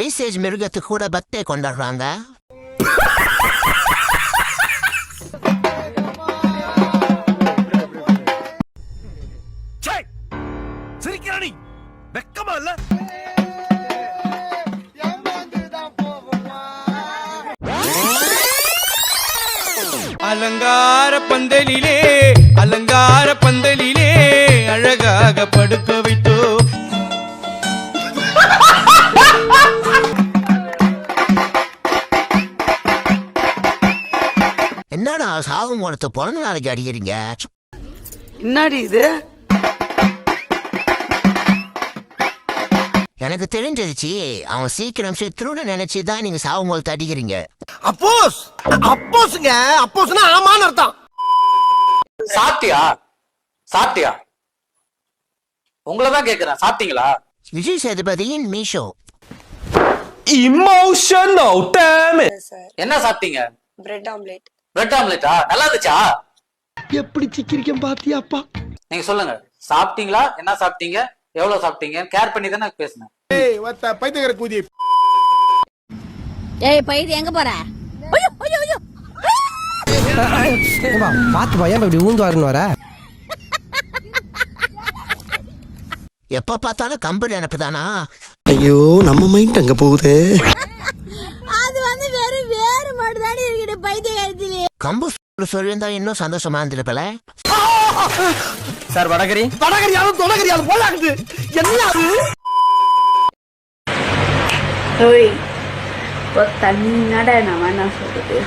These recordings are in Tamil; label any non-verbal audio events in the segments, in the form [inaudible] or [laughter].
ஐசேஜ் மிருகத்துக்கு கூட பக்தே கொண்டாடுறாங்க சிரிக்கிறானி வெக்கமா இல்ல அலங்கார பந்தலிலே அலங்கார பந்தலிலே அழகாக படுக்க வைத்தோ? என்னடா சாவு மூலத்தை பிறந்த நாளைக்கு அடிக்கிறீங்க? என்னடி இது? எனக்கு தெரிஞ்சிருச்சு அவன் சீக்கிரம் செத்துருன்னு நினைச்சு தான் நீங்க சாவு மூலத்தை அடிக்கிறீங்க. அப்போஸ் அப்போஸ்ங்க அப்போஸ்னா ஆமான்னு அர்த்தம். சாப்பிட்டியா சாப்பிட்டியா உங்களை தான் கேக்குறேன். சாப்பிட்டீங்களா? விஜய் சேதுபதியின் மீஷோ. இமோஷனல் டேமேஜ் சார் என்ன சாப்பிட்டீங்க? பிரெட் ஆம்லேட் பிரெட் ஆம்லெட்டா நல்லா இருந்துச்சா? எப்படி சிக்கிரிக்கம் பாத்தியாப்பா? நீங்க சொல்லுங்க. சாப்பிட்டீங்களா? என்ன சாப்பிட்டீங்க? எவ்வளவு சாப்பிட்டீங்க? கேர் பண்ணி தானே பேசுனேன். ஏய் ஒத்த பைத்தியக்கார கூதி ஏய் பைது எங்க போற? ஐயோ ஐயோ ஐயோ. பாத்து பையன் இப்படி ஊந்து வரணும் வர? எப்ப பார்த்தாலும் கம்பெனி அனுப்புதானா? ஐயோ நம்ம மைண்ட் அங்க போகுது. அது வந்து வெறும் வேறு மட்டும் தானே இருக்குது பைத்திய கழுத்துல கம்பு சொல்லியிருந்தா இன்னும் சந்தோஷமா இருந்திருப்பல? சார் வடகரி. வடகரியாலும் தொடகரியாலும் போலாகுது. என்ன அது? ஓய் இப்போ தண்ணி நட நான் வேணாம் சொல்றது.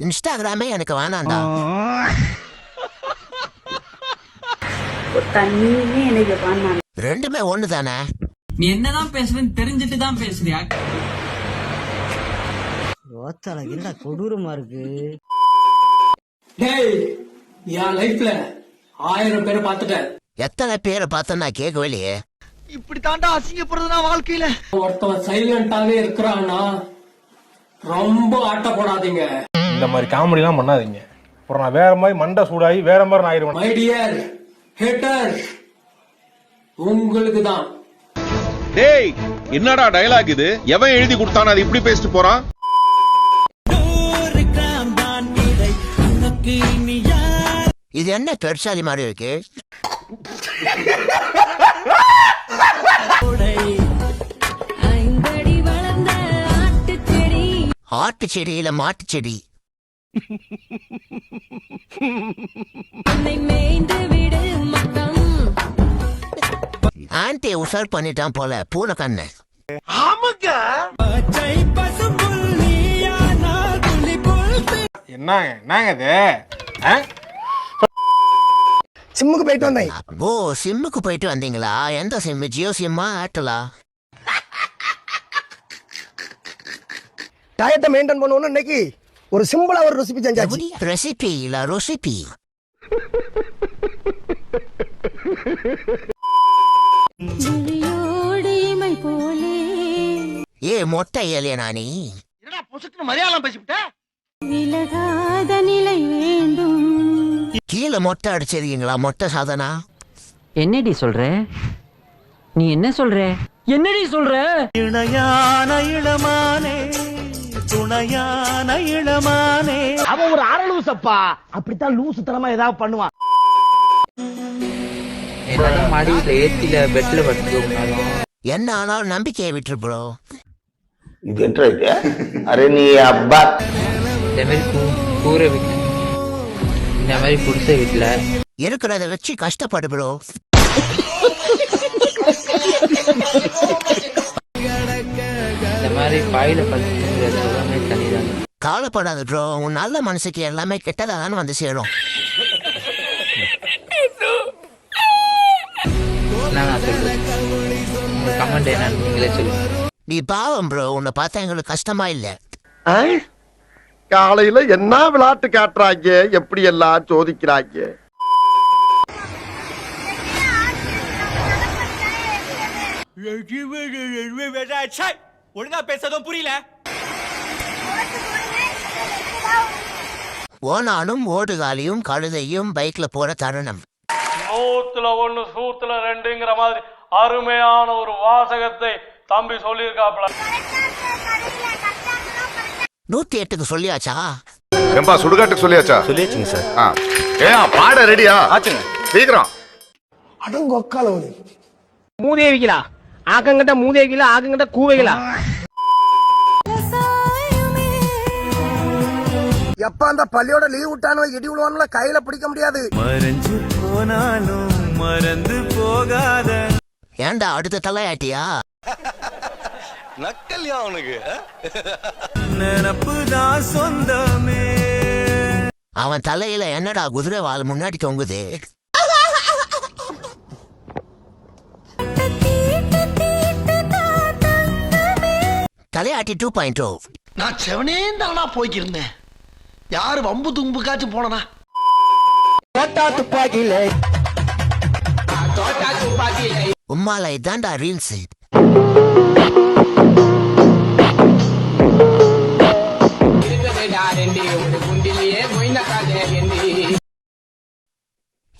இன்ஸ்டாகிராமே எனக்கு வேணாம்டா. தண்ணியுமே எனக்கு வேணாம் ரெண்டுமே ஒண்ணு தானே நீ என்னதான் பேசுறேன்னு தெரிஞ்சுட்டு தான் பேசுறியா? ஓத்தல என்னடா கொடூரமா இருக்கு? டேய் என் லைஃப்ல ஆயிரம் பேரை பார்த்துட்டேன். எத்தனை பேரை பார்த்தா நான் கேட்கவில்லையே இப்படி தாண்டா அசிங்கப்படுறதுனா வாழ்க்கையில. ஒருத்தவன் சைலண்டாவே இருக்கிறான்னா ரொம்ப ஆட்ட போடாதீங்க இந்த மாதிரி காமெடிலாம் பண்ணாதீங்க. அப்புறம் நான் வேற மாதிரி மண்டை சூடாகி வேற மாதிரி நான் ஆயிடுவேன் மை டியர் ஹேட்டர் உங்களுக்கு தான் டேய் என்னடா டயலாக் இது? எவன் எழுதி கொடுத்தானே அது இப்படி பேசிட்டு போறான்? இது என்ன பெருசாலி மாதிரி இருக்கு? ஆட்டு செடியில மாட்டு செடி ஆன்டி உசார் பண்ணிட்டான் போல பூனை கண்ணு. என்னங்க என்னங்க இது? ஆ? சிம்முக்கு போயிட்டு வந்தேன். ஓ சிம்முக்கு போயிட்டு வந்தீங்களா? எந்த சிம்மு? ஜியோ சிம்மா ஏர்டெலா டயத்தை மெயின்டைன் பண்ணணும் இன்னைக்கு. ஒரு சிம்பிளா ஒரு ரெசிபி செஞ்சாச்சு. ரெசிபி இல்ல ரெசிபி ஏ மொட்டை ஏலியனா நீ? என்னடா பொசுக்கு மலையாளம் பேசிவிட்ட? விலகாத நிலை வேண்டும். கீழே மொட்டை அடிச்சிருக்கீங்களா மொட்டை சாதனா? என்னடி சொல்ற? நீ என்ன சொல்ற? என்னடி சொல்ற? இணையான இளமானே. துணையான இளமானே. அவன் ஒரு அரை லூசப்பா. அப்படித்தான் லூசுத்தனமா ஏதாவது பண்ணுவான். என்னதான் மாடியில ஏத்தில பெட்ல படுத்துக்கோங்க என்ன ஆனாலும் நம்பிக்கையை விட்டுரு ப்ரோ இது என்ன அரே நீ அப்பா. இந்த மாதிரி கூரை வீட்டு இந்த மாதிரி குடிசை வீட்டுல இருக்கிறத வச்சு கஷ்டப்படு ப்ரோ இந்த மாதிரி பாயில படுத்துக்கிறது எல்லாமே தனிதான் கவலைப்படாத ப்ரோ உன் நல்ல மனசுக்கு எல்லாமே கெட்டதா தானே வந்து சேரும் என்ன நான் சொல்றது உங்க கமெண்ட் என்னன்னு நீங்களே சொல்லுங்க நீ பாவம் ப்ரோ உன்னை பார்த்தா எங்களுக்கு கஷ்டமா இல்ல காலையில என்ன விளையாட்டு காட்டுறாங்க எப்படி எல்லாம் சோதிக்கிறாங்க ஒழுங்கா பேசதும் புரியல. ஓனானும் ஓடுகாலியும் கழுதையும் பைக்ல போற தருணம். நூத்துல ஒண்ணு சூத்துல ரெண்டுங்கிற மாதிரி அருமையான ஒரு வாசகத்தை தம்பி சொல்லியிருக்காப்ல. நூத்தி எட்டுக்கு சொல்லியாச்சா? ஏம்பா சுடுகாட்டுக்கு சொல்லியாச்சா? சொல்லியாச்சுங்க சார். ஏன் பாட ரெடியா ஆச்சுங்க. சீக்கிரம். அடங்கொக்கால மூதேவிகளா? ஆக்கங்கிட்ட மூதேவிகளா ஆக்கங்கிட்ட கூவைகளா எப்ப அந்த பள்ளியோட லீவ் விட்டானோ இடி விழுவானுல கையில பிடிக்க முடியாது மறைஞ்சு போனாலும் மறந்து போகாத ஏன்டா அடுத்த தலையாட்டியா நக்கல்யா அவனுக்கு நினப்பு தான் சொந்தமே அவன் தலையில என்னடா குதிரை வால் முன்னாடி தொங்குது தலையாட்டி டூ பாயிண்ட் டூ நான் செவனே தானா போய்க்கிருந்தேன். யாரு வம்பு தும்புக்காச்சும் போனனா? உம்மால இதான்டா ரீல்ஸ்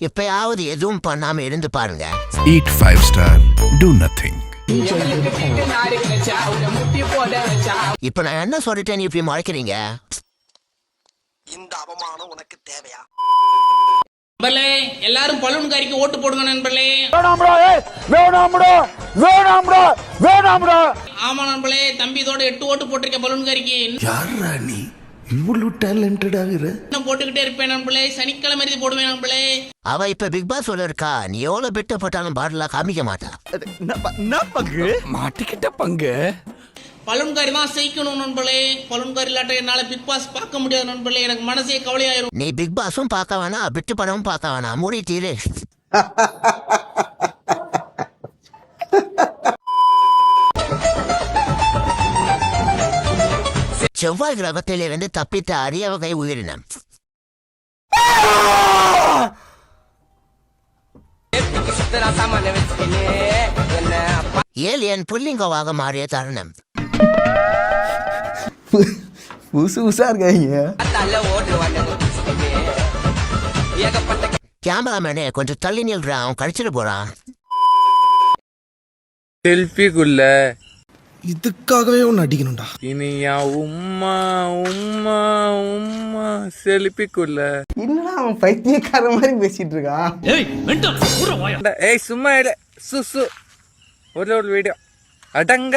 எப்பயாவது எதுவும் பண்ணாம இருந்து பாருங்க. Eat five star do nothing [laughs] இப்ப நான் என்ன சொல்லிட்டேன் நீ இப்படி முறைக்கிறீங்க? இந்த அவமானம் உனக்கு தேவையா? நண்பர்களே எல்லாரும் பலூன் காரிக்கு ஓட்டு போடுங்க நண்பர்களே. ஆமா நண்பர்களே தம்பி இதோட எட்டு ஓட்டு போட்டிருக்க பலூன் காரிக்கு யாரா நீ? இவ்வளவு டேலண்டட் ஆகுற இன்னும் போட்டுக்கிட்டே இருப்பேன் நண்பர்களே சனிக்கிழமை இறுதி போடுவேன் நண்பர்களே அவ இப்ப பிக் பாஸ் உள்ள இருக்கா? நீ எவ்வளவு பிட்ட போட்டாலும் பாடலா காமிக்க மாட்டா. மாட்டிக்கிட்ட பங்கு. பலூன் காரி தான் செய்யணும் நண்பர்களே பலூன் காரி இல்லாட்ட என்னால பிக் பாஸ் பார்க்க முடியாது நண்பர்களே எனக்கு மனசே கவலையாயிரும். நீ பிக் பாஸும் பார்க்க வேணாம் பிட்டு படமும் பார்க்க வேணாம். மூடி தீரு. [laughs] செவ்வாய் கிரகத்திலிருந்து தப்பித்த அரிய வகை உயிரினம் ஏலியன் புல்லிங்கோவாக மாறிய தருணம். புதுசு புதுசா இருக்காங்க கேமராமேனே கொஞ்சம் தள்ளி நில்றான் அவன் கடிச்சிட்டு போறான். செல்ஃபிக்குள்ள இதுக்காகவே ஒன்னு அடிக்கணும்டா. இனியா உம்மா உம்மா உம்மா செல்ஃபிக்குள்ள என்னடா அவன் பைத்தியக்கார மாதிரி பேசிட்டு இருக்கான் ஏய் சும்மா இட சுசு ஒரு ஒரு வீடியோ அடங்க.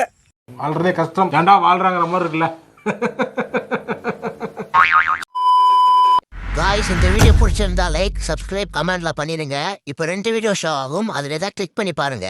வாழ்றதே கஷ்டம். ஏன்டா வாழ்றாங்கிற மாதிரி இருக்குல்ல? காய்ஸ் இந்த வீடியோ பிடிச்சிருந்தா லைக் சப்ஸ்கிரைப் கமெண்ட்ல பண்ணிடுங்க இப்போ ரெண்டு வீடியோ ஷோ ஆகும். அதில் ஏதாவது கிளிக் பண்ணி பாருங்க.